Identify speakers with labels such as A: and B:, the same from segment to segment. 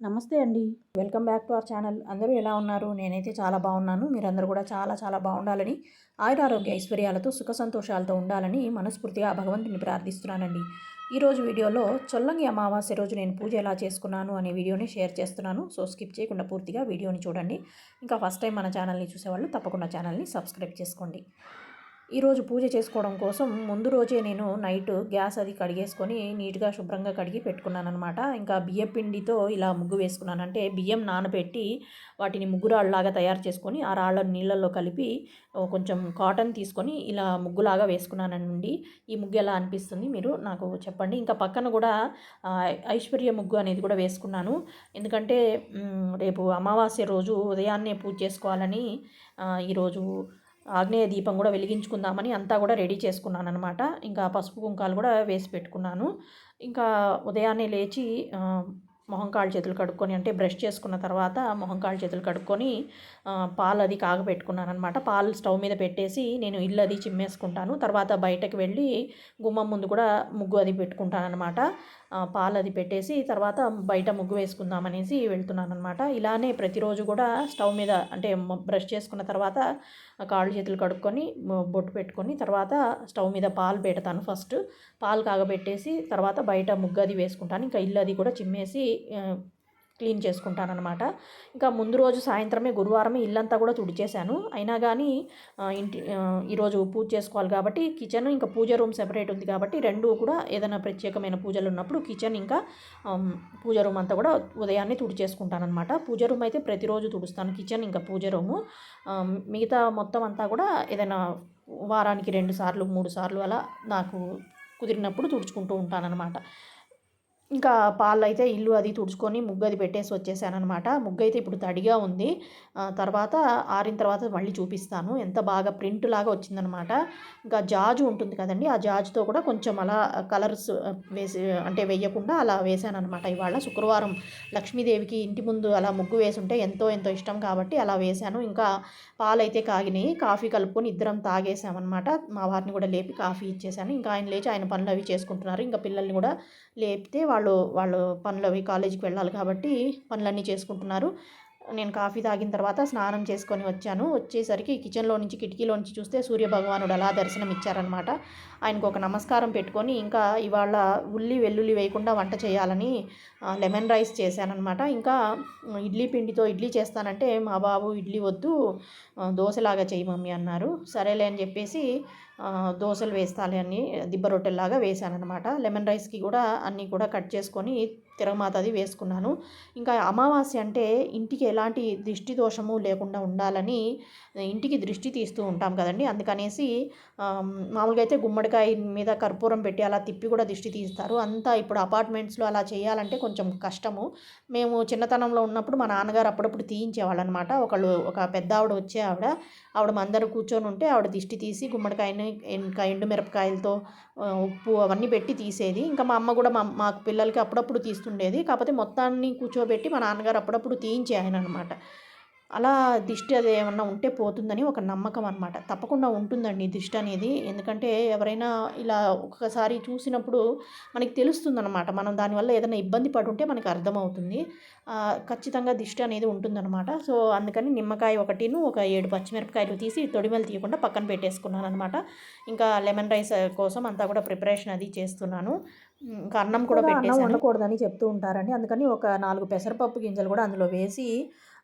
A: నమస్తే అండి. Welcome back to our channel. అందరూ ఎలా ఉన్నారు? నేనైతే చాలా బాగున్నాను. మీరందరూ కూడా చాలా చాలా బాగుండాలని ఆయురారోగ్య ఐశ్వర్యాలతో సుఖ సంతోషాలతో ఉండాలని మనస్ఫూర్తిగా భగవంతుని ప్రార్థిస్తున్నానండి. ఈరోజు వీడియోలో చొల్లంగి అమావాస్య రోజు నేను పూజ ఎలా చేసుకున్నాను అనే వీడియోని షేర్ చేస్తున్నాను. సో స్కిప్ చేయకుండా పూర్తిగా వీడియోని చూడండి. ఇంకా ఫస్ట్ టైం మన ఛానల్ని చూసేవాళ్ళు తప్పకుండా ఛానల్ని సబ్స్క్రైబ్ చేసుకోండి. ఈరోజు పూజ చేసుకోవడం కోసం ముందు రోజే నేను నైట్ గ్యాస్ అది కడిగేసుకొని నీట్గా శుభ్రంగా కడిగి పెట్టుకున్నాను అనమాట ఇంకా బియ్యం పిండితో ఇలా ముగ్గు వేసుకున్నాను అంటే బియ్యం నానబెట్టి వాటిని ముగ్గురాళ్ళలాగా తయారు చేసుకొని ఆ రాళ్ళ నీళ్ళల్లో కలిపి కొంచెం కాటన్ తీసుకొని ఇలా ముగ్గులాగా వేసుకున్నానండి. ఈ ముగ్గు ఎలా అనిపిస్తుంది మీరు నాకు చెప్పండి. ఇంకా పక్కన కూడా ఐశ్వర్య ముగ్గు అనేది కూడా వేసుకున్నాను. ఎందుకంటే రేపు అమావాస్య రోజు ఉదయాన్నే పూజ చేసుకోవాలని ఈరోజు ఆగ్నేయ దీపం కూడా వెలిగించుకుందామని అంతా కూడా రెడీ చేసుకున్నాను అనమాట ఇంకా పసుపు కుంకాలు కూడా వేసి పెట్టుకున్నాను. ఇంకా ఉదయాన్నే లేచి మొహం కాళ్ళు చేతులు కడుక్కొని అంటే బ్రష్ చేసుకున్న తర్వాత మొహం కాళ్ళు చేతులు కడుక్కొని పాలు అది కాగబెట్టుకున్నాను అనమాట పాలు స్టవ్ మీద పెట్టేసి నేను ఇల్లు అది చిమ్మేసుకుంటాను. తర్వాత బయటకు వెళ్ళి గుమ్మం ముందు కూడా ముగ్గు అది పెట్టుకుంటాను అనమాట పాలు అది పెట్టేసి తర్వాత బయట ముగ్గు వేసుకుందామనేసి వెళ్తున్నాను అనమాట ఇలానే ప్రతిరోజు కూడా స్టవ్ మీద అంటే బ్రష్ చేసుకున్న తర్వాత కాళ్ళు చేతులు కడుక్కొని బొట్టు పెట్టుకొని తర్వాత స్టవ్ మీద పాలు పెడతాను ఫస్ట్. పాలు కాగబెట్టేసి తర్వాత బయట ముగ్గు అది వేసుకుంటాను. ఇంకా ఇల్లు అది కూడా చిమ్మేసి క్లీన్ చేసుకుంటానమాట ఇంకా ముందు రోజు సాయంత్రమే గురువారమే ఇల్లంతా కూడా తుడిచేశాను. అయినా కానీ ఇంటి ఈరోజు పూజ చేసుకోవాలి కాబట్టి కిచెన్ ఇంకా పూజ రూమ్ సెపరేట్ ఉంది కాబట్టి రెండు కూడా ఏదైనా ప్రత్యేకమైన పూజలు ఉన్నప్పుడు కిచెన్ ఇంకా పూజ రూమ్ అంతా కూడా ఉదయాన్నే తుడిచేసుకుంటానమాట పూజ రూమ్ అయితే ప్రతిరోజు తుడుస్తాను. కిచెన్ ఇంకా పూజ రూము. మిగతా మొత్తం అంతా కూడా ఏదైనా వారానికి రెండు సార్లు మూడు సార్లు అలా నాకు కుదిరినప్పుడు తుడుచుకుంటూ ఉంటానన్నమాట. ఇంకా పాలు అయితే ఇల్లు అది తుడుచుకొని ముగ్గు అది పెట్టేసి వచ్చేసానమాట ముగ్గు అయితే ఇప్పుడు తడిగా ఉంది. తర్వాత ఆరిన తర్వాత మళ్ళీ చూపిస్తాను. ఎంత బాగా ప్రింట్ లాగా వచ్చిందనమాట ఇంకా జాజు ఉంటుంది కదండి ఆ జాజుతో కూడా కొంచెం అలా కలర్స్ వేసి అంటే వేయకుండా అలా వేసానమాట ఇవాళ శుక్రవారం లక్ష్మీదేవికి ఇంటి ముందు అలా ముగ్గు వేసి ఉంటే ఎంతో ఎంతో ఇష్టం కాబట్టి అలా వేశాను ఇంకా పాలు అయితే కాగినాయి. కాఫీ కలుపుకొని ఇద్దరం తాగేసామన్నమాట. మా వారిని కూడా లేపి కాఫీ ఇచ్చేసాను. ఇంకా ఆయన లేచి ఆయన పనులు అవి చేసుకుంటున్నారు. ఇంకా పిల్లల్ని కూడా లేపితే వాళ్ళు వాళ్ళు పనులు అవి కాలేజీకి వెళ్ళాలి కాబట్టి పనులన్నీ చేసుకుంటున్నారు. నేను కాఫీ తాగిన తర్వాత స్నానం చేసుకొని వచ్చాను. వచ్చేసరికి కిచెన్లో నుంచి కిటికీలో నుంచి చూస్తే సూర్యభగవానుడు అలా దర్శనం ఇచ్చారనమాట ఆయనకు ఒక నమస్కారం పెట్టుకొని ఇంకా ఇవాళ ఉల్లి వెల్లుల్లి వేయకుండా వంట చేయాలని లెమన్ రైస్ చేశానమాట ఇంకా ఇడ్లీ పిండితో ఇడ్లీ చేస్తానంటే మా బాబు ఇడ్లీ వద్దు దోశలాగా చేయి మమ్మీ అన్నారు. సరేలే అని చెప్పేసి దోశలు వేస్తాలి అని దిబ్బ రొట్టెల్లాగా వేశానమాట లెమన్ రైస్కి కూడా అన్నీ కూడా కట్ చేసుకొని తిరగమాతది వేసుకున్నాను. ఇంకా అమావాస్య అంటే ఇంటికి ఎలాంటి దృష్టి దోషము లేకుండా ఉండాలని ఇంటికి దృష్టి తీస్తూ ఉంటాం కదండి. అందుకనేసి మామూలుగా అయితే గుమ్మడికాయ మీద కర్పూరం పెట్టి అలా తిప్పి కూడా దిష్టి తీస్తారు. అంతా ఇప్పుడు అపార్ట్మెంట్స్లో అలా చేయాలంటే కొంచెం కష్టము. మేము చిన్నతనంలో ఉన్నప్పుడు మా నాన్నగారు అప్పుడప్పుడు తీయించేవాళ్ళు అనమాట ఒకళ్ళు ఒక పెద్ద ఆవిడ వచ్చే ఆవిడ ఆవిడ మందరు కూర్చొని ఉంటే ఆవిడ దిష్టి తీసి గుమ్మడికాయని ఇంకా ఎండుమిరపకాయలతో ఉప్పు అవన్నీ పెట్టి తీసేది. ఇంకా మా అమ్మ కూడా మా మాకు పిల్లలకి అప్పుడప్పుడు తీస్తుండేది. కాకపోతే మొత్తాన్ని కూర్చోబెట్టి మా నాన్నగారు అప్పుడప్పుడు తీయించే ఆయన అనమాట అలా దిష్టి అది ఏమన్నా ఉంటే పోతుందని ఒక నమ్మకం అనమాట తప్పకుండా ఉంటుందండి దిష్టి అనేది. ఎందుకంటే ఎవరైనా ఇలా ఒక్కసారి చూసినప్పుడు మనకి తెలుస్తుంది అనమాట మనం దానివల్ల ఏదైనా ఇబ్బంది పడి ఉంటే మనకి అర్థమవుతుంది. ఖచ్చితంగా దిష్టి అనేది ఉంటుందన్నమాట. సో అందుకని నిమ్మకాయ ఒకటిను ఒక ఏడు పచ్చిమిరపకాయలు తీసి తొడిమెలు తీయకుండా పక్కన పెట్టేసుకున్నాను అనమాట ఇంకా లెమన్ రైస్ కోసం అంతా కూడా ప్రిపరేషన్ అది చేస్తున్నాను. ఇంకా అన్నం కూడా పెట్టేసి వండకూడదని చెప్తూ ఉంటారండి. అందుకని ఒక నాలుగు పెసరపప్పు గింజలు కూడా అందులో వేసి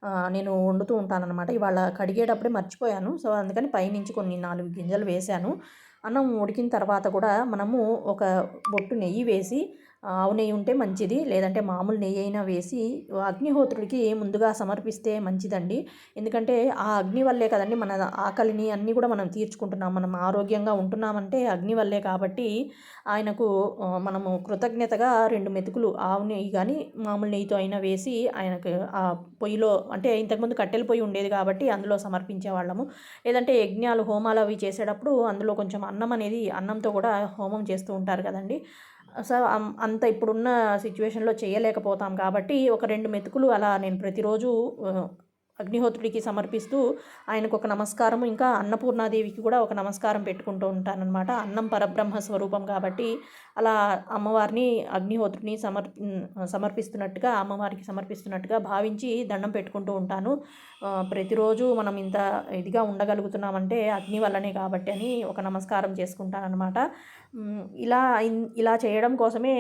A: నేను వండుతూ ఉంటానన్నమాట. ఇవాళ కడిగేటప్పుడే మర్చిపోయాను. సో అందుకని పైనుంచి కొన్ని నాలుగు గింజలు వేశాను. అన్నం ఉడికిన తర్వాత కూడా మనము ఒక బొట్టు నెయ్యి వేసి ఆవు నెయ్యి ఉంటే మంచిది లేదంటే మామూలు నెయ్యి అయినా వేసి అగ్నిహోత్రుడికి ముందుగా సమర్పిస్తే మంచిదండి. ఎందుకంటే ఆ అగ్ని వల్లే కదండి మన ఆకలిని అన్నీ కూడా మనం తీర్చుకుంటున్నాం మనం ఆరోగ్యంగా ఉంటున్నామంటే అగ్ని వల్లే కాబట్టి ఆయనకు మనము కృతజ్ఞతగా రెండు మెతుకులు ఆవు నెయ్యి కానీ మామూలు నెయ్యితో అయినా వేసి ఆయనకు ఆ పొయ్యిలో అంటే ఇంతకుముందు కట్టెల పొయ్యి ఉండేది కాబట్టి అందులో సమర్పించే వాళ్ళము. లేదంటే యజ్ఞాలు హోమాలు అవి చేసేటప్పుడు అందులో కొంచెం అన్నం అనేది అన్నంతో కూడా హోమం చేస్తూ ఉంటారు కదండి. సో అంత ఇప్పుడున్న సిచ్యువేషన్లో చేయలేకపోతాం కాబట్టి ఒక రెండు మెతుకులు అలా నేను ప్రతిరోజు అగ్నిహోత్రుడికి సమర్పిస్తూ ఆయనకు ఒక నమస్కారం ఇంకా అన్నపూర్ణాదేవికి కూడా ఒక నమస్కారం పెట్టుకుంటూ ఉంటానన్నమాట. అన్నం పరబ్రహ్మ స్వరూపం కాబట్టి అలా అమ్మవారిని అగ్నిహోత్రుడిని సమర్ సమర్పిస్తున్నట్టుగా అమ్మవారికి సమర్పిస్తున్నట్టుగా భావించి దండం పెట్టుకుంటూ ఉంటాను. ప్రతిరోజు మనం ఇంత ఇదిగా ఉండగలుగుతున్నామంటే అగ్ని వల్లనే కాబట్టి అని ఒక నమస్కారం చేసుకుంటానన్నమాట. ఇలా ఇలా చేయడం కోసమే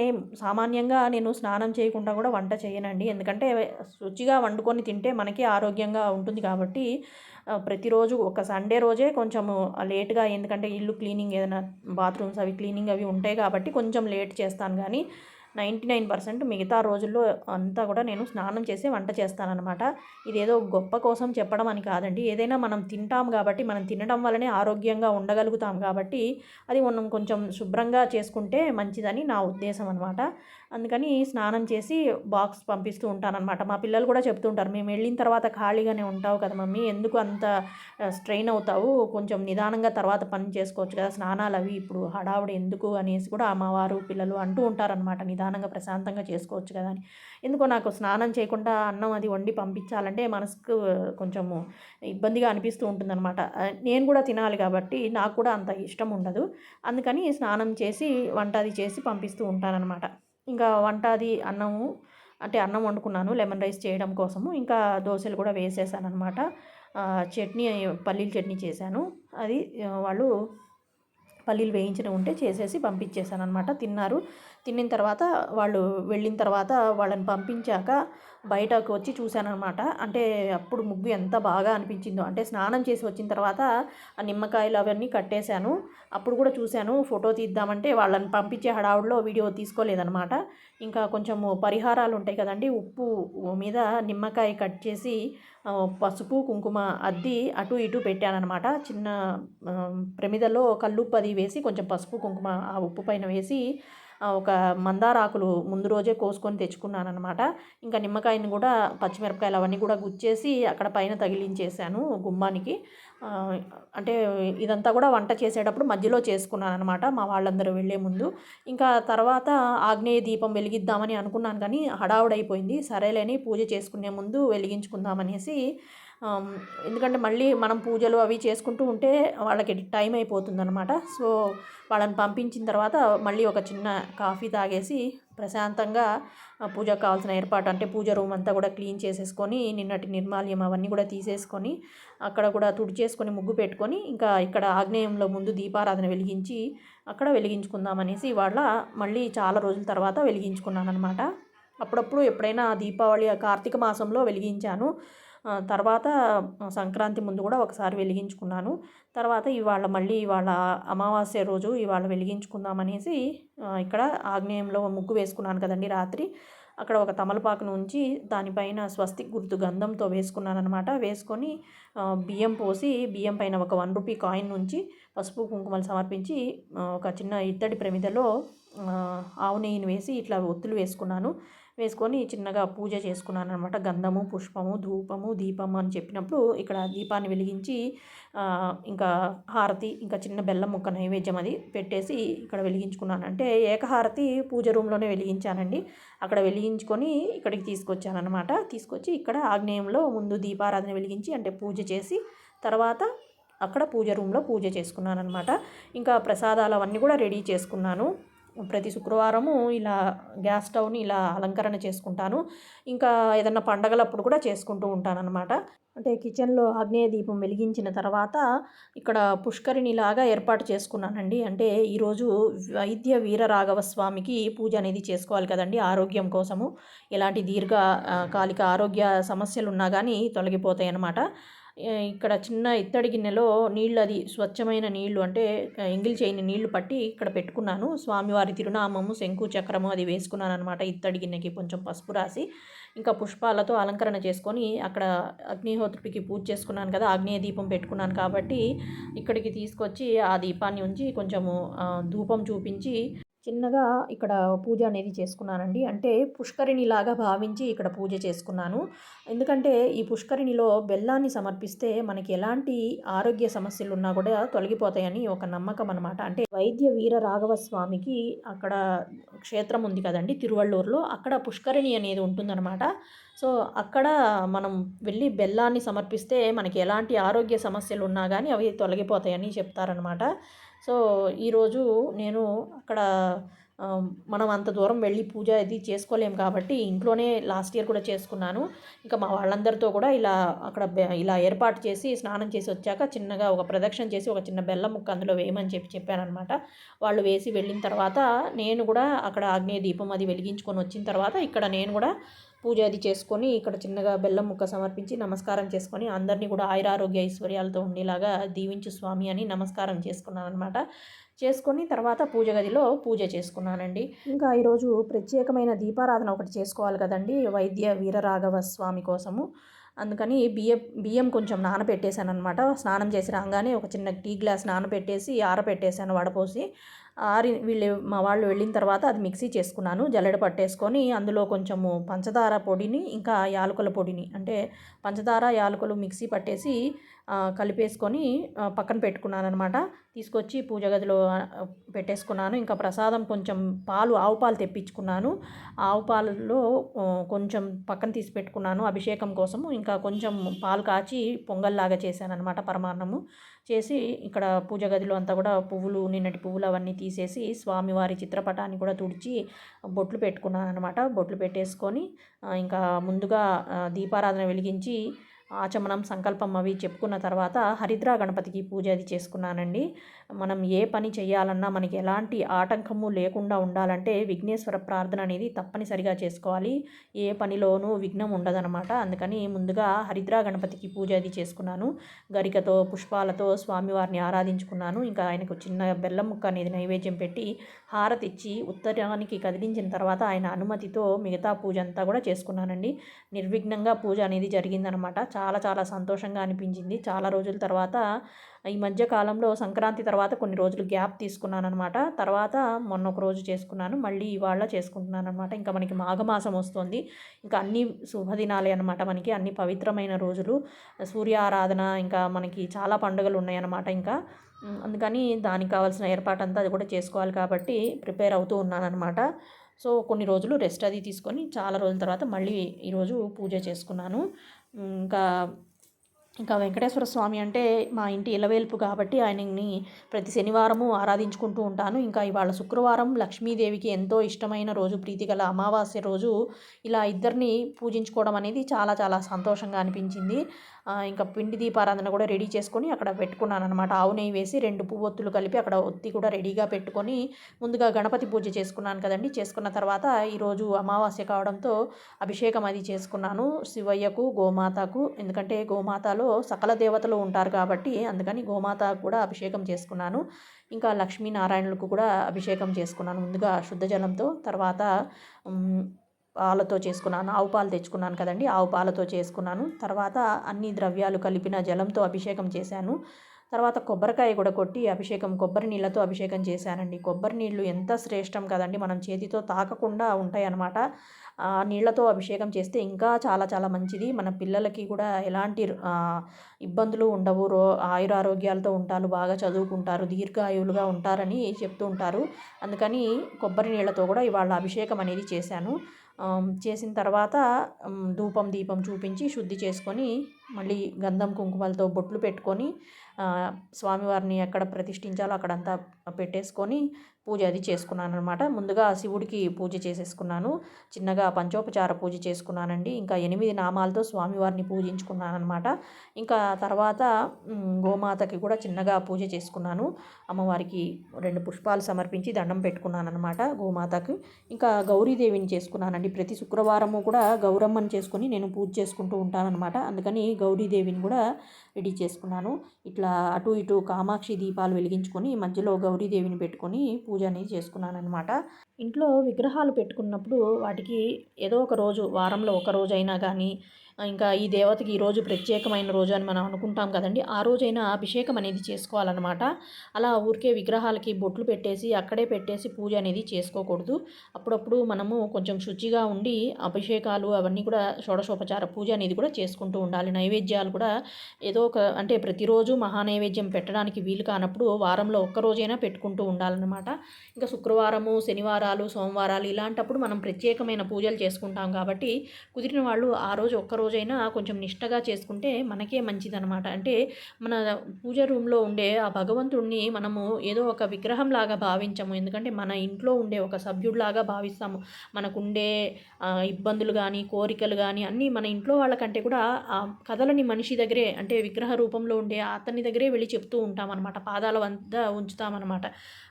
A: సామాన్యంగా నేను స్నానం చేయకుండా కూడా వంట చేయనండి. ఎందుకంటే శుచిగా వండుకొని తింటే మనకి ఆరోగ్యంగా ఉంటుంది కాబట్టి ప్రతిరోజు ఒక సండే రోజే కొంచెము లేట్గా ఎందుకంటే ఇల్లు క్లీనింగ్ ఏదైనా బాత్రూమ్స్ అవి క్లీనింగ్ అవి ఉంటాయి కాబట్టి కొంచెం లేట్ చేస్తాను. కానీ నైంటీ నైన్ పర్సెంట్ మిగతా రోజుల్లో అంతా కూడా నేను స్నానం చేసి వంట చేస్తానన్నమాట. ఇదేదో గొప్ప కోసం చెప్పడం అని కాదండి. ఏదైనా మనం తింటాం కాబట్టి మనం తినడం వల్లనే ఆరోగ్యంగా ఉండగలుగుతాం కాబట్టి అది మనం కొంచెం శుభ్రంగా చేసుకుంటే మంచిదని నా ఉద్దేశం అనమాట అందుకని స్నానం చేసి బాక్స్ పంపిస్తూ ఉంటానన్నమాట. మా పిల్లలు కూడా చెప్తూ ఉంటారు మేము వెళ్ళిన తర్వాత ఖాళీగానే ఉంటావు కదా మమ్మీ ఎందుకు అంత స్ట్రెయిన్ అవుతావు? కొంచెం నిదానంగా తర్వాత పని చేసుకోవచ్చు కదా స్నానాలు అవి ఇప్పుడు హడావుడి ఎందుకు? అనేసి కూడా అమ్మవారు పిల్లలు అంటూ ఉంటారనమాట నిదానంగా ప్రశాంతంగా చేసుకోవచ్చు కదా అని. ఎందుకో నాకు స్నానం చేయకుండా అన్నం అది వండి పంపించాలంటే మనసుకు కొంచెము ఇబ్బందిగా అనిపిస్తూ ఉంటుందన్నమాట. నేను కూడా తినాలి కాబట్టి నాకు కూడా అంత ఇష్టం ఉండదు. అందుకని స్నానం చేసి వంట అది చేసి పంపిస్తూ ఉంటానన్నమాట. ఇంకా వంట అది అన్నము అంటే అన్నం వండుకున్నాను లెమన్ రైస్ చేయడం కోసము. ఇంకా దోశలు కూడా వేసేసాను అనమాట చట్నీ పల్లీల చట్నీ చేశాను. అది వాళ్ళు పల్లీలు వేయించిన ఉంటే చేసేసి పంపించేశాను అనమాట తిన్నారు. తిన్న తర్వాత వాళ్ళు వెళ్ళిన తర్వాత వాళ్ళని పంపించాక బయటకు వచ్చి చూశానమాట అంటే అప్పుడు ముగ్గు ఎంత బాగా అనిపించిందో. అంటే స్నానం చేసి వచ్చిన తర్వాత ఆ నిమ్మకాయలు అవన్నీ కట్టేశాను. అప్పుడు కూడా చూశాను ఫోటో తీద్దామంటే వాళ్ళని పంపించే హడావుడిలో వీడియో తీసుకోలేదనమాట ఇంకా కొంచెము పరిహారాలు ఉంటాయి కదండి ఉప్పు మీద నిమ్మకాయ కట్ చేసి పసుపు కుంకుమ అద్ది అటు ఇటు పెట్టానమాట చిన్న ప్రమిదలో కల్లుప్పు అది వేసి కొంచెం పసుపు కుంకుమ ఆ ఉప్పు పైన వేసి ఒక మందారాకులు ముందు రోజే కోసుకొని తెచ్చుకున్నాను అనమాట ఇంకా నిమ్మకాయని కూడా పచ్చిమిరపకాయలు అవన్నీ కూడా గుచ్చేసి అక్కడ పైన తగిలించేసాను గుమ్మానికి. అంటే ఇదంతా కూడా వంట చేసేటప్పుడు మధ్యలో చేసుకున్నాను అనమాట మా వాళ్ళందరూ వెళ్ళే ముందు. ఇంకా తర్వాత ఆగ్నేయ దీపం వెలిగిద్దామని అనుకున్నాను కానీ హడావుడైపోయింది. సరేలేని పూజ చేసుకునే ముందు వెలిగించుకుందామనేసి ఎందుకంటే మళ్ళీ మనం పూజలు అవి చేసుకుంటూ ఉంటే వాళ్ళకి టైం అయిపోతుంది అనమాట సో వాళ్ళని పంపించిన తర్వాత మళ్ళీ ఒక చిన్న కాఫీ తాగేసి ప్రశాంతంగా పూజకు కావాల్సిన ఏర్పాటు అంటే పూజ రూమ్ అంతా కూడా క్లీన్ చేసేసుకొని నిన్నటి నిర్మాల్యం అవన్నీ కూడా తీసేసుకొని అక్కడ కూడా తుడిచేసుకొని ముగ్గు పెట్టుకొని ఇంకా ఇక్కడ ఆగ్నేయంలో ముందు దీపారాధన వెలిగించి అక్కడ వెలిగించుకుందామనేసి వాళ్ళ మళ్ళీ చాలా రోజుల తర్వాత వెలిగించుకున్నాను అనమాట అప్పుడప్పుడు ఎప్పుడైనా దీపావళి కార్తీక మాసంలో వెలిగించాను. తర్వాత సంక్రాంతి ముందు కూడా ఒకసారి వెలిగించుకున్నాను. తర్వాత ఇవాళ మళ్ళీ ఇవాళ అమావాస్య రోజు ఇవాళ వెలిగించుకుందామనేసి ఇక్కడ ఆగ్నేయంలో ముగ్గు వేసుకున్నాను కదండి రాత్రి. అక్కడ ఒక తమలపాకును ఉంచి దానిపైన స్వస్తిక్ గుర్తు గంధంతో వేసుకున్నాను అనమాట వేసుకొని బియ్యం పోసి బియ్యం పైన ఒక వన్ రూపీ కాయిన్ నుంచి పసుపు కుంకుమలు సమర్పించి ఒక చిన్న ఇత్తడి ప్రమిదలో ఆవు నెయ్యిని వేసి ఇట్లా ఒత్తులు వేసుకున్నాను. వేసుకొని చిన్నగా పూజ చేసుకున్నాను అనమాట గంధము పుష్పము ధూపము దీపము అని చెప్పినప్పుడు ఇక్కడ దీపాన్ని వెలిగించి ఇంకా హారతి ఇంకా చిన్న బెల్లం ముక్క నైవేద్యం అది పెట్టేసి ఇక్కడ వెలిగించుకున్నాను అంటే ఏకహారతి పూజ రూమ్లోనే వెలిగించానండి. అక్కడ వెలిగించుకొని ఇక్కడికి తీసుకొచ్చాను అనమాట తీసుకొచ్చి ఇక్కడ ఆగ్నేయంలో ముందు దీపారాధన వెలిగించి అంటే పూజ చేసి తర్వాత అక్కడ పూజ రూమ్లో పూజ చేసుకున్నాను అనమాట ఇంకా ప్రసాదాలు అవన్నీ కూడా రెడీ చేసుకున్నాను. ప్రతి శుక్రవారము ఇలా గ్యాస్ స్టవ్ని ఇలా అలంకరణ చేసుకుంటాను. ఇంకా ఏదన్నా పండగలప్పుడు కూడా చేసుకుంటూ ఉంటానన్నమాట. అంటే కిచెన్లో ఆగ్నేయ దీపం వెలిగించిన తర్వాత ఇక్కడ పుష్కరిణిలాగా ఏర్పాటు చేసుకున్నానండి. అంటే ఈరోజు వైద్య వీరరాఘవ స్వామికి పూజ అనేది చేసుకోవాలి కదండి ఆరోగ్యం కోసము. ఎలాంటి దీర్ఘకాలిక ఆరోగ్య సమస్యలు ఉన్నా కానీ తొలగిపోతాయి అన్నమాట ఇక్కడ చిన్న ఇత్తడి గిన్నెలో నీళ్ళు అది స్వచ్ఛమైన నీళ్ళు అంటే ఎంగిల్ చేయని నీళ్ళు పట్టి ఇక్కడ పెట్టుకున్నాను. స్వామివారి తిరునామము శంకు చక్రము అది వేసుకున్నాను అనమాట ఇత్తడి గిన్నెకి. కొంచెం పసుపు రాసి ఇంకా పుష్పాలతో అలంకరణ చేసుకొని అక్కడ అగ్నిహోత్రుడికి పూజ చేసుకున్నాను కదా ఆగ్నేయ దీపం పెట్టుకున్నాను కాబట్టి ఇక్కడికి తీసుకొచ్చి ఆ దీపాన్ని ఉంచి కొంచెము ధూపం చూపించి చిన్నగా ఇక్కడ పూజ అనేది చేసుకున్నానండి. అంటే పుష్కరిణిలాగా భావించి ఇక్కడ పూజ చేసుకున్నాను. ఎందుకంటే ఈ పుష్కరిణిలో బెల్లాన్ని సమర్పిస్తే మనకి ఎలాంటి ఆరోగ్య సమస్యలు ఉన్నా కూడా తొలగిపోతాయని ఒక నమ్మకం అనమాట అంటే వైద్య వీర రాఘవ స్వామికి అక్కడ క్షేత్రం ఉంది కదండి తిరువళ్ళూరులో. అక్కడ పుష్కరిణి అనేది ఉంటుందన్నమాట. సో అక్కడ మనం వెళ్ళి బెల్లాన్ని సమర్పిస్తే మనకి ఎలాంటి ఆరోగ్య సమస్యలు ఉన్నా కానీ అవి తొలగిపోతాయని చెప్తారనమాట సో ఈరోజు నేను అక్కడ మనం అంత దూరం వెళ్ళి పూజ అది చేసుకోలేము కాబట్టి ఇంట్లోనే లాస్ట్ ఇయర్ కూడా చేసుకున్నాను. ఇంకా మా వాళ్ళందరితో కూడా ఇలా అక్కడ ఇలా ఏర్పాటు చేసి స్నానం చేసి వచ్చాక చిన్నగా ఒక ప్రదక్షిణ చేసి ఒక చిన్న బెల్లం ముక్క అందులో వేయమని చెప్పి చెప్పానమాట వాళ్ళు వేసి వెళ్ళిన తర్వాత నేను కూడా అక్కడ ఆగ్నేయ దీపం అది వెలిగించుకొని వచ్చిన తర్వాత ఇక్కడ నేను కూడా పూజ అది చేసుకొని ఇక్కడ చిన్నగా బెల్లం ముక్క సమర్పించి నమస్కారం చేసుకొని అందరినీ కూడా ఆయురారోగ్య ఐశ్వర్యాలతో ఉండేలాగా దీవించు స్వామి అని నమస్కారం చేసుకున్నాను అనమాట చేసుకొని తర్వాత పూజ గదిలో పూజ చేసుకున్నానండి. ఇంకా ఈరోజు ప్రత్యేకమైన దీపారాధన ఒకటి చేసుకోవాలి కదండి వైద్య వీరరాఘవ స్వామి కోసము. అందుకని బియ్యం బియ్యం కొంచెం నానబెట్టేశాను అనమాట స్నానం చేసి రాగానే ఒక చిన్న టీ గ్లాస్ నానబెట్టేసి ఆరబెట్టేశాను వడపోసి. ఆరి వీళ్ళు మా వాళ్ళు వెళ్ళిన తర్వాత అది మిక్సీ చేసుకున్నాను జల్లెడ పట్టేసుకొని అందులో కొంచెము పంచదార పొడిని ఇంకా యాలకుల పొడిని అంటే పంచదార యాలకులు మిక్సీ పట్టేసి కలిపేసుకొని పక్కన పెట్టుకున్నాను అనమాట తీసుకొచ్చి పూజ గదిలో పెట్టేసుకున్నాను. ఇంకా ప్రసాదం కొంచెం పాలు ఆవు పాలు తెప్పించుకున్నాను. ఆవు పాలలో కొంచెం పక్కన తీసి పెట్టుకున్నాను అభిషేకం కోసము. ఇంకా కొంచెం పాలు కాచి పొంగల్లాగా చేశాను అనమాట పరమాన్నము. చేసి ఇక్కడ పూజ గదిలో అంతా కూడా పువ్వులు నిన్నటి పువ్వులు అవన్నీ తీసేసి స్వామివారి చిత్రపటాన్ని కూడా తుడిచి బొట్లు పెట్టుకున్నాను అనమాట బొట్లు పెట్టేసుకొని ఇంకా ముందుగా దీపారాధన వెలిగించి ఆచమనం సంకల్పం అవి చెప్పుకున్న తర్వాత హరిద్రా గణపతికి పూజ అది చేసుకున్నానండి. మనం ఏ పని చేయాలన్నా మనకి ఎలాంటి ఆటంకము లేకుండా ఉండాలంటే విఘ్నేశ్వర ప్రార్థన అనేది తప్పనిసరిగా చేసుకోవాలి. ఏ పనిలోనూ విఘ్నం ఉండదనమాట అందుకని ముందుగా హరిద్రా గణపతికి పూజ అది చేసుకున్నాను. గరికతో పుష్పాలతో స్వామివారిని ఆరాధించుకున్నాను. ఇంకా ఆయనకు చిన్న బెల్లం ముక్క అనేది నైవేద్యం పెట్టి హారతి ఇచ్చి ఉత్తరానికి కదిలించిన తర్వాత ఆయన అనుమతితో మిగతా పూజ అంతా కూడా చేసుకున్నానండి. నిర్విఘ్నంగా పూజ అనేది జరిగిందనమాట చాలా చాలా చాలా సంతోషంగా అనిపించింది. చాలా రోజుల తర్వాత ఈ మధ్య కాలంలో సంక్రాంతి తర్వాత కొన్ని రోజులు గ్యాప్ తీసుకున్నాను అనమాట తర్వాత మొన్న ఒక రోజు చేసుకున్నాను మళ్ళీ ఇవాళ చేసుకుంటున్నాను అనమాట ఇంకా మనకి మాఘమాసం వస్తుంది. ఇంకా అన్ని శుభదినాలే అనమాట మనకి. అన్ని పవిత్రమైన రోజులు. సూర్య ఆరాధన ఇంకా మనకి చాలా పండుగలు ఉన్నాయన్నమాట ఇంకా. అందుకని దానికి కావాల్సిన ఏర్పాటంతా అది కూడా చేసుకోవాలి కాబట్టి ప్రిపేర్ అవుతూ ఉన్నాను అనమాట సో కొన్ని రోజులు రెస్ట్ అది తీసుకొని చాలా రోజుల తర్వాత మళ్ళీ ఈరోజు పూజ చేసుకున్నాను. ఇంకా ఇంకా వెంకటేశ్వర స్వామి అంటే మా ఇంటి ఇలవేల్పు కాబట్టి ఆయనని ప్రతి శనివారము ఆరాధించుకుంటూ ఉంటాను. ఇంకా ఇవాళ శుక్రవారం లక్ష్మీదేవికి ఎంతో ఇష్టమైన రోజు ప్రీతిగల అమావాస్య రోజు ఇలా ఇద్దరిని పూజించుకోవడం అనేది చాలా చాలా సంతోషంగా అనిపించింది. ఇంకా పిండి దీపారాధన కూడా రెడీ చేసుకొని అక్కడ పెట్టుకున్నాను అనమాట ఆవు నెయ్యి వేసి రెండు పువ్వొత్తులు కలిపి అక్కడ ఒత్తి కూడా రెడీగా పెట్టుకొని ముందుగా గణపతి పూజ చేసుకున్నాను కదండి. చేసుకున్న తర్వాత ఈరోజు అమావాస్య కావడంతో అభిషేకం అది చేసుకున్నాను. శివయ్యకు గోమాతకు ఎందుకంటే గోమాతలో సకల దేవతలు ఉంటారు కాబట్టి అందుకని గోమాత కూడా అభిషేకం చేసుకున్నాను. ఇంకా లక్ష్మీనారాయణులకు కూడా అభిషేకం చేసుకున్నాను ముందుగా శుద్ధ జలంతో తర్వాత పాలతో చేసుకున్నాను. ఆవు పాలు తెచ్చుకున్నాను కదండి. ఆవు పాలతో చేసుకున్నాను. తర్వాత అన్ని ద్రవ్యాలు కలిపిన జలంతో అభిషేకం చేశాను. తర్వాత కొబ్బరికాయ కూడా కొట్టి అభిషేకం కొబ్బరి నీళ్ళతో అభిషేకం చేశానండి. కొబ్బరి నీళ్ళు ఎంత శ్రేష్టం కదండి. మనం చేతితో తాకకుండా ఉంటాయి అన్నమాట ఆ నీళ్ళతో అభిషేకం చేస్తే ఇంకా చాలా చాలా మంచిది. మన పిల్లలకి కూడా ఎలాంటి ఇబ్బందులు ఉండవు. రో ఆయురారోగ్యాలతో ఉంటారు. బాగా చదువుకుంటారు. దీర్ఘాయువులుగా ఉంటారని చెప్తూ ఉంటారు. అందుకని కొబ్బరి నీళ్ళతో కూడా ఇవాళ అభిషేకం అనేది చేశాను. చేసిన తర్వాత ధూపం దీపం చూపించి శుద్ధి చేసుకొని మళ్ళీ గంధం కుంకుమలతో బొట్లు పెట్టుకొని స్వామివారిని ఎక్కడ ప్రతిష్ఠించాలో అక్కడంతా పెట్టేసుకొని పూజ అది చేసుకున్నాను అనమాట ముందుగా శివుడికి పూజ చేసేసుకున్నాను. చిన్నగా పంచోపచార పూజ చేసుకున్నానండి. ఇంకా ఎనిమిది నామాలతో స్వామివారిని పూజించుకున్నాను అనమాట ఇంకా తర్వాత గోమాతకి కూడా చిన్నగా పూజ చేసుకున్నాను. అమ్మవారికి రెండు పుష్పాలు సమర్పించి దండం పెట్టుకున్నాను అనమాట గోమాతకి. ఇంకా గౌరీదేవిని చేసుకున్నానండి. ప్రతి శుక్రవారము కూడా గౌరమ్మని చేసుకుని నేను పూజ చేసుకుంటూ ఉంటానన్నమాట. అందుకని గౌరీదేవిని కూడా రెడీ చేసుకున్నాను. ఇట్లా అటు ఇటు కామాక్షి దీపాలు వెలిగించుకొని మధ్యలో గౌరీదేవిని పెట్టుకొని పూజ పూజ అనేది చేసుకున్నాను అనమాట ఇంట్లో విగ్రహాలు పెట్టుకున్నప్పుడు వాటికి ఏదో ఒక రోజు వారంలో ఒక రోజు అయినా కానీ ఇంకా ఈ దేవతకి ఈరోజు ప్రత్యేకమైన రోజు అని మనం అనుకుంటాం కదండి. ఆ రోజైనా అభిషేకం అనేది చేసుకోవాలన్నమాట. అలా ఊరికే విగ్రహాలకి బొట్లు పెట్టేసి అక్కడే పెట్టేసి పూజ అనేది చేసుకోకూడదు. అప్పుడప్పుడు మనము కొంచెం శుచిగా ఉండి అభిషేకాలు అవన్నీ కూడా షోడశోపచార పూజ అనేది కూడా చేసుకుంటూ ఉండాలి. నైవేద్యాలు కూడా ఏదో ఒక అంటే ప్రతిరోజు మహానైవేద్యం పెట్టడానికి వీలు కానప్పుడు వారంలో ఒక్కరోజైనా పెట్టుకుంటూ ఉండాలన్నమాట. ఇంకా శుక్రవారము శనివారాలు సోమవారాలు ఇలాంటప్పుడు మనం ప్రత్యేకమైన పూజలు చేసుకుంటాం కాబట్టి కుదిరిన వాళ్ళు ఆ రోజు ఒక్కరోజు రోజైనా కొంచెం నిష్టగా చేసుకుంటే మనకే మంచిదనమాట అంటే మన పూజ రూమ్లో ఉండే ఆ భగవంతుడిని మనము ఏదో ఒక విగ్రహంలాగా భావించము. ఎందుకంటే మన ఇంట్లో ఉండే ఒక సభ్యుడిలాగా భావిస్తాము. మనకుండే ఇబ్బందులు కానీ కోరికలు కానీ అన్నీ మన ఇంట్లో వాళ్ళకంటే కూడా ఆ కథలని మనిషి దగ్గరే అంటే విగ్రహ రూపంలో ఉండే అతని దగ్గరే వెళ్ళి చెప్తూ ఉంటామన్నమాట. పాదాల వద్ద ఉంచుతామన్నమాట.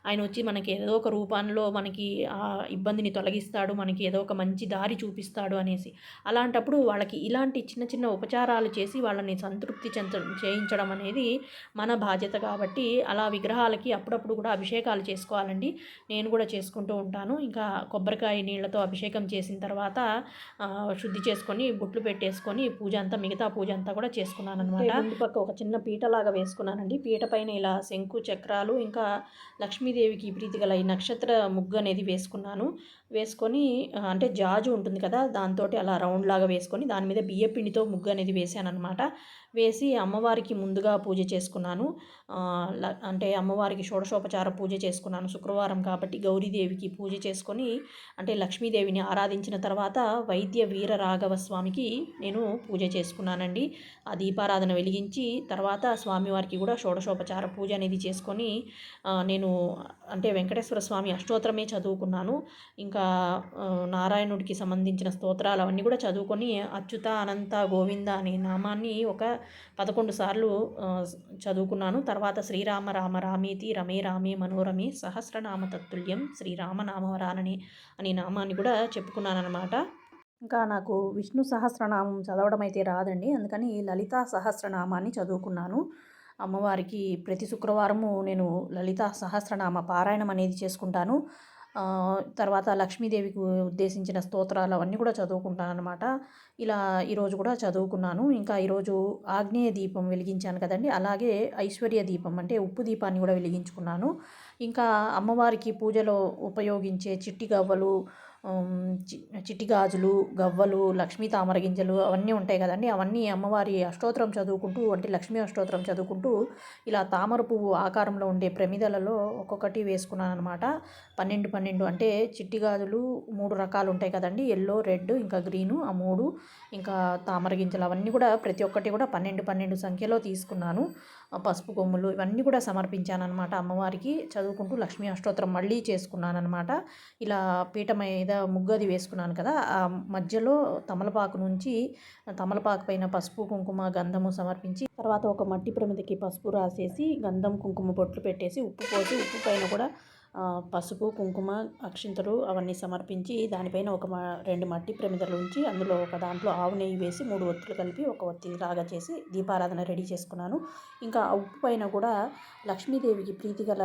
A: ఆయన వచ్చి మనకి ఏదో ఒక రూపంలో మనకి ఆ ఇబ్బందిని తొలగిస్తాడు. మనకి ఏదో ఒక మంచి దారి చూపిస్తాడు అనేసి. అలాంటప్పుడు వాళ్ళకి ఇలా ఇలాంటి చిన్న చిన్న ఉపచారాలు చేసి వాళ్ళని సంతృప్తి చెంద చేయించడం అనేది మన బాధ్యత కాబట్టి అలా విగ్రహాలకి అప్పుడప్పుడు కూడా అభిషేకాలు చేసుకోవాలండి. నేను కూడా చేసుకుంటూ ఉంటాను. ఇంకా కొబ్బరికాయ నీళ్ళతో అభిషేకం చేసిన తర్వాత శుద్ధి చేసుకొని బుట్లు పెట్టేసుకొని పూజ అంతా మిగతా పూజ అంతా కూడా చేసుకున్నాను అనమాట పక్క ఒక చిన్న పీటలాగా వేసుకున్నానండి. పీట పైన ఇలా శంకు చక్రాలు ఇంకా లక్ష్మీదేవికి ప్రీతి గల ఈ నక్షత్ర ముగ్గు అనేది వేసుకున్నాను. వేసుకొని అంటే జాజు ఉంటుంది కదా దాంతో అలా రౌండ్ లాగా వేసుకొని దాని మీద బియ్యపిండితో ముగ్గు అనేది వేసాను అనమాట వేసి అమ్మవారికి ముందుగా పూజ చేసుకున్నాను. అంటే అమ్మవారికి షోడశోపచార పూజ చేసుకున్నాను. శుక్రవారం కాబట్టి గౌరీదేవికి పూజ చేసుకొని అంటే లక్ష్మీదేవిని ఆరాధించిన తర్వాత వైద్య వీర రాఘవ స్వామికి నేను పూజ చేసుకున్నానండి. ఆ దీపారాధన వెలిగించి తర్వాత స్వామివారికి కూడా షోడశోపచార పూజ అనేది చేసుకొని నేను అంటే వెంకటేశ్వర స్వామి అష్టోత్తరమే చదువుకున్నాను. ఇంకా నారాయణుడికి సంబంధించిన స్తోత్రాలు అవన్నీ కూడా చదువుకొని అచ్యుత అనంత గోవింద అనే నామాన్ని ఒక పదకొండు సార్లు చదువుకున్నాను. తర్వాత శ్రీరామ రామ రామీతి రమే రామే మనోరమే సహస్రనామ తత్తుల్యం శ్రీరామనామవరానని అనే నామాన్ని కూడా చెప్పుకున్నానమాట ఇంకా నాకు విష్ణు సహస్రనామం చదవడం అయితే రాదండి. అందుకని లలితా సహస్రనామాన్ని చదువుకున్నాను. అమ్మవారికి ప్రతి శుక్రవారము నేను లలితా సహస్రనామ పారాయణం అనేది చేసుకుంటాను. తర్వాత లక్ష్మీదేవికి ఉద్దేశించిన స్తోత్రాలు అవన్నీ కూడా చదువుకుంటాను అనమాట ఇలా ఈరోజు కూడా చదువుకున్నాను. ఇంకా ఈరోజు ఆగ్నేయ దీపం వెలిగించాను కదండి. అలాగే ఐశ్వర్య దీపం అంటే ఉప్పు దీపాన్ని కూడా వెలిగించుకున్నాను. ఇంకా అమ్మవారికి పూజలో ఉపయోగించే చిట్టి గవ్వలు చిట్టి గాజులు గవ్వలు లక్ష్మీ తామర గింజలు అవన్నీ ఉంటాయి కదండి. అవన్నీ అమ్మవారి అష్టోత్తరం చదువుకుంటూ అంటే లక్ష్మీ అష్టోత్తరం చదువుకుంటూ ఇలా తామర పువ్వు ఆకారంలో ఉండే ప్రమిదలలో ఒక్కొక్కటి వేసుకున్నాను అనమాట పన్నెండు పన్నెండు అంటే చిట్టి గాజులు మూడు రకాలు ఉంటాయి కదండి. ఎల్లో రెడ్ ఇంకా గ్రీను ఆ మూడు ఇంకా తామర గింజలు అవన్నీ కూడా ప్రతి ఒక్కటి కూడా పన్నెండు పన్నెండు సంఖ్యలో తీసుకున్నాను. పసుపు కొమ్ములు ఇవన్నీ కూడా సమర్పించానమాట అమ్మవారికి చదువుకుంటూ లక్ష్మీ అష్టోత్తరం మళ్ళీ చేసుకున్నాను అనమాట ఇలా పీట మీద ముగ్గది వేసుకున్నాను కదా ఆ మధ్యలో తమలపాకు నుంచి తమలపాకు పైన పసుపు కుంకుమ గంధము సమర్పించి తర్వాత ఒక మట్టి ప్రమిదకి పసుపు రాసేసి గంధం కుంకుమ బొట్లు పెట్టేసి ఉప్పు పోసి ఉప్పు పైన కూడా పసుపు కుంకుమ అక్షింతలు అవన్నీ సమర్పించి దానిపైన ఒక రెండు మట్టి ప్రమిదలు ఉంచి అందులో ఒక దాంట్లో ఆవు నెయ్యి వేసి మూడు ఒత్తులు కలిపి ఒక ఒత్తి లాగా చేసి దీపారాధన రెడీ చేసుకున్నాను. ఇంకా ఉప్పు పైన కూడా లక్ష్మీదేవికి ప్రీతిగల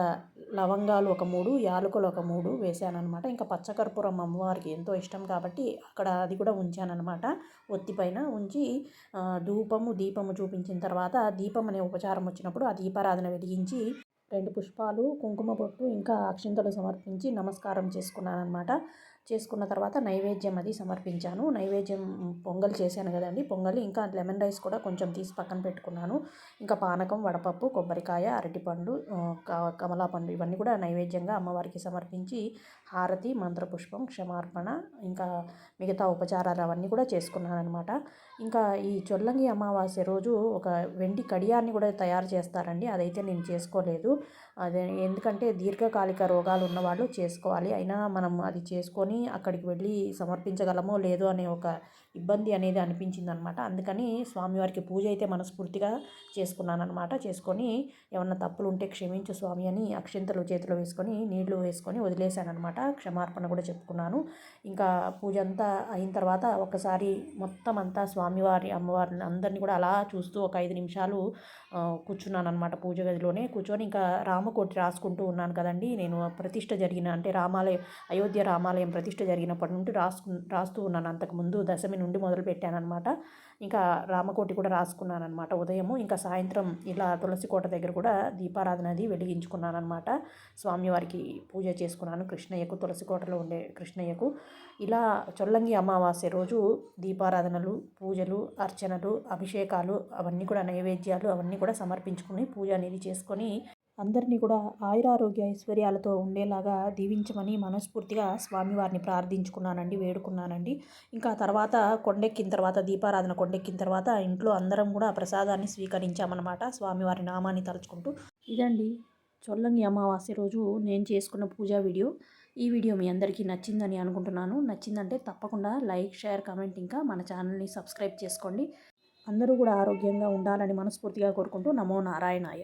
A: లవంగాలు ఒక మూడు యాలకులు ఒక మూడు వేసానమాట ఇంకా పచ్చకర్పూరం అమ్మవారికి ఎంతో ఇష్టం కాబట్టి అక్కడ అది కూడా ఉంచానన్నమాట. ఒత్తి పైన ఉంచి ధూపము దీపము చూపించిన తర్వాత దీపం అనే ఉపచారం వచ్చినప్పుడు ఆ దీపారాధన వెలిగించి రెండు పుష్పాలు కుంకుమ బొట్టు ఇంకా అక్షింతలు సమర్పించి నమస్కారం చేసుకున్నాను అనమాట చేసుకున్న తర్వాత నైవేద్యం అది సమర్పించాను. నైవేద్యం పొంగల్ చేశాను కదండి. పొంగల్ ఇంకా లెమన్ రైస్ కూడా కొంచెం తీసి పక్కన పెట్టుకున్నాను. ఇంకా పానకం వడపప్పు కొబ్బరికాయ అరటిపండు కమలాపండు ఇవన్నీ కూడా నైవేద్యంగా అమ్మవారికి సమర్పించి హారతి మంత్రపుష్పం క్షమార్పణ ఇంకా మిగతా ఉపచారాలు అవన్నీ కూడా చేసుకున్నాను అనమాట ఇంకా ఈ చొల్లంగి అమావాస్య రోజు ఒక వెండి కడియాన్ని కూడా తయారు చేస్తారండి. అదైతే నేను చేసుకోలేదు. అదే ఎందుకంటే దీర్ఘకాలిక రోగాలు ఉన్నవాళ్ళు చేసుకోవాలి. అయినా మనం అది చేసుకొని అక్కడికి వెళ్ళి సమర్పించగలమో లేదో అనే ఒక ఇబ్బంది అనేది అనిపించింది అనమాట అందుకని స్వామివారికి పూజ అయితే మనస్ఫూర్తిగా చేసుకున్నాను అనమాట చేసుకొని ఏమన్నా తప్పులు ఉంటే క్షమించు స్వామి అని అక్షింతలు చేతిలో వేసుకొని నీళ్ళు వేసుకొని వదిలేశానమాట క్షమార్పణ కూడా చెప్పుకున్నాను. ఇంకా పూజ అంతా అయిన తర్వాత ఒకసారి మొత్తం అంతా స్వామివారి అమ్మవారిని అందరినీ కూడా అలా చూస్తూ ఒక ఐదు నిమిషాలు కూర్చున్నాను అనమాట పూజ గదిలోనే. కూర్చొని ఇంకా రామకోటి రాసుకుంటూ ఉన్నాను కదండి. నేను ప్రతిష్ట జరిగిన అంటే రామాలయం అయోధ్య రామాలయం ప్రతిష్ట జరిగినప్పటి నుండి రాసుకు రాస్తూ ఉన్నాను. అంతకుముందు దశమి
B: నుండి మొదలు పెట్టానమాట ఇంకా రామకోటి కూడా రాసుకున్నాను అనమాట ఉదయము. ఇంకా సాయంత్రం ఇలా తులసి కోట దగ్గర కూడా దీపారాధనది వెలిగించుకున్నాను అనమాట స్వామివారికి పూజ చేసుకున్నాను కృష్ణయ్యకు తులసి కోటలో ఉండే కృష్ణయ్యకు. ఇలా చొల్లంగి అమావాస్య రోజు దీపారాధనలు పూజలు అర్చనలు అభిషేకాలు అవన్నీ కూడా నైవేద్యాలు అవన్నీ కూడా సమర్పించుకుని పూజ అనేది చేసుకొని అందరినీ కూడా ఆయురారోగ్య ఐశ్వర్యాలతో ఉండేలాగా దీవించమని మనస్ఫూర్తిగా స్వామివారిని ప్రార్థించుకున్నానండి వేడుకున్నానండి. ఇంకా తర్వాత కొండెక్కిన తర్వాత దీపారాధన కొండెక్కిన తర్వాత ఇంట్లో అందరం కూడా ప్రసాదాన్ని స్వీకరించామన్నమాట స్వామివారి నామాన్ని తలుచుకుంటూ. ఇదండి చొల్లంగి అమావాస్య రోజు నేను చేసుకున్న పూజా వీడియో. ఈ వీడియో మీ అందరికీ నచ్చిందని అనుకుంటున్నాను. నచ్చిందంటే తప్పకుండా లైక్ షేర్ కామెంట్ ఇంకా మన ఛానల్ని సబ్స్క్రైబ్ చేసుకోండి. అందరూ కూడా ఆరోగ్యంగా ఉండాలని మనస్ఫూర్తిగా కోరుకుంటూ నమో నారాయణాయ.